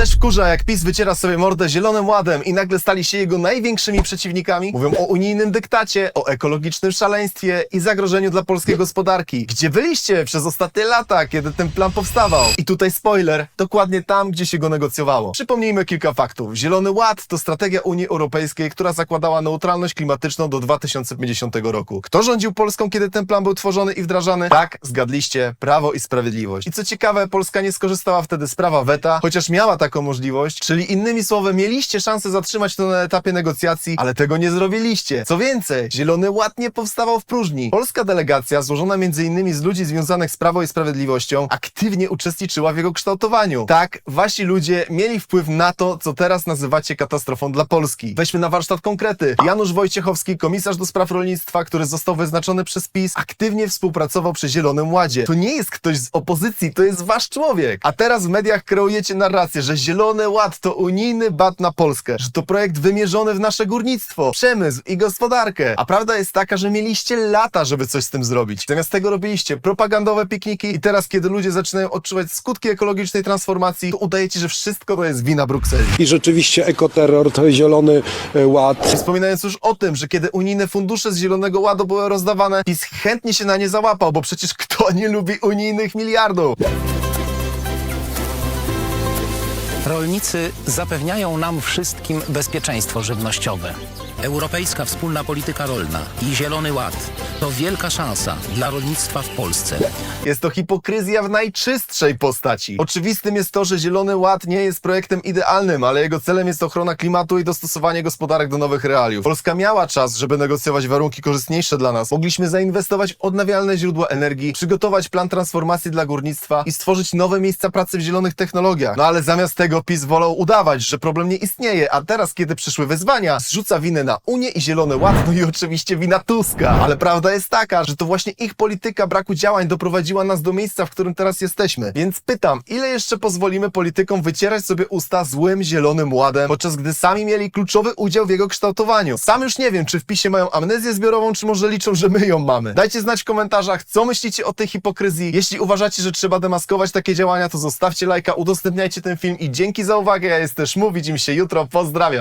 też wkurza, jak PiS wyciera sobie mordę zielonym ładem i nagle stali się jego największymi przeciwnikami? Mówią o unijnym dyktacie, o ekologicznym szaleństwie i zagrożeniu dla polskiej gospodarki. Gdzie byliście przez ostatnie lata, kiedy ten plan powstawał? I tutaj spoiler, dokładnie tam, gdzie się go negocjowało. Przypomnijmy kilka faktów. Zielony Ład to strategia Unii Europejskiej, która zakładała neutralność klimatyczną do 2050 roku. Kto rządził Polską, kiedy ten plan był tworzony i wdrażany? Tak, zgadliście, Prawo i Sprawiedliwość. I co ciekawe, Polska nie skorzystała wtedy z prawa weta, chociaż miała taką możliwość, czyli innymi słowy, mieliście szansę zatrzymać to na etapie negocjacji, ale tego nie zrobiliście. Co więcej, Zielony Ład nie powstawał w próżni. Polska delegacja, złożona m.in. z ludzi związanych z Prawo i Sprawiedliwością, aktywnie uczestniczyła w jego kształtowaniu. Tak, wasi ludzie mieli wpływ na to, co teraz nazywacie katastrofą dla Polski. Weźmy na warsztat konkrety. Janusz Wojciechowski, komisarz do spraw rolnictwa, który został wyznaczony przez PiS, aktywnie współpracował przy Zielonym Ładzie. To nie jest ktoś z opozycji, to jest wasz człowiek. A teraz w mediach kreujecie narrację, że Zielony Ład to unijny bat na Polskę, że to projekt wymierzony w nasze górnictwo, przemysł i gospodarkę. A prawda jest taka, że mieliście lata, żeby coś z tym zrobić. Zamiast tego robiliście propagandowe pikniki i teraz, kiedy ludzie zaczynają odczuwać skutki ekologicznej transformacji, to udajecie, że wszystko to jest wina Brukseli. I rzeczywiście ekoterror, to zielony e, ład. Wspominając już o tym, że kiedy unijne fundusze z Zielonego Ładu były rozdawane, PiS chętnie się na nie załapał, bo przecież kto nie lubi unijnych miliardów? Rolnicy zapewniają nam wszystkim bezpieczeństwo żywnościowe. Europejska wspólna polityka rolna i Zielony Ład to wielka szansa dla rolnictwa w Polsce. Jest to hipokryzja w najczystszej postaci. Oczywistym jest to, że Zielony Ład nie jest projektem idealnym, ale jego celem jest ochrona klimatu i dostosowanie gospodarek do nowych realiów. Polska miała czas, żeby negocjować warunki korzystniejsze dla nas. Mogliśmy zainwestować w odnawialne źródła energii, przygotować plan transformacji dla górnictwa i stworzyć nowe miejsca pracy w zielonych technologiach. No ale zamiast tego PiS wolał udawać, że problem nie istnieje, a teraz, kiedy przyszły wyzwania, zrzuca winę na Unię i Zielony Ład, no i oczywiście wina Tuska. Ale prawda jest taka, że to właśnie ich polityka braku działań doprowadziła nas do miejsca, w którym teraz jesteśmy. Więc pytam, ile jeszcze pozwolimy politykom wycierać sobie usta złym Zielonym Ładem, podczas gdy sami mieli kluczowy udział w jego kształtowaniu? Sam już nie wiem, czy w PiSie mają amnezję zbiorową, czy może liczą, że my ją mamy. Dajcie znać w komentarzach, co myślicie o tej hipokryzji. Jeśli uważacie, że trzeba demaskować takie działania, to zostawcie lajka, udostępniajcie ten film i dzięki za uwagę. Ja jestem Szmu, widzimy się jutro, pozdrawiam.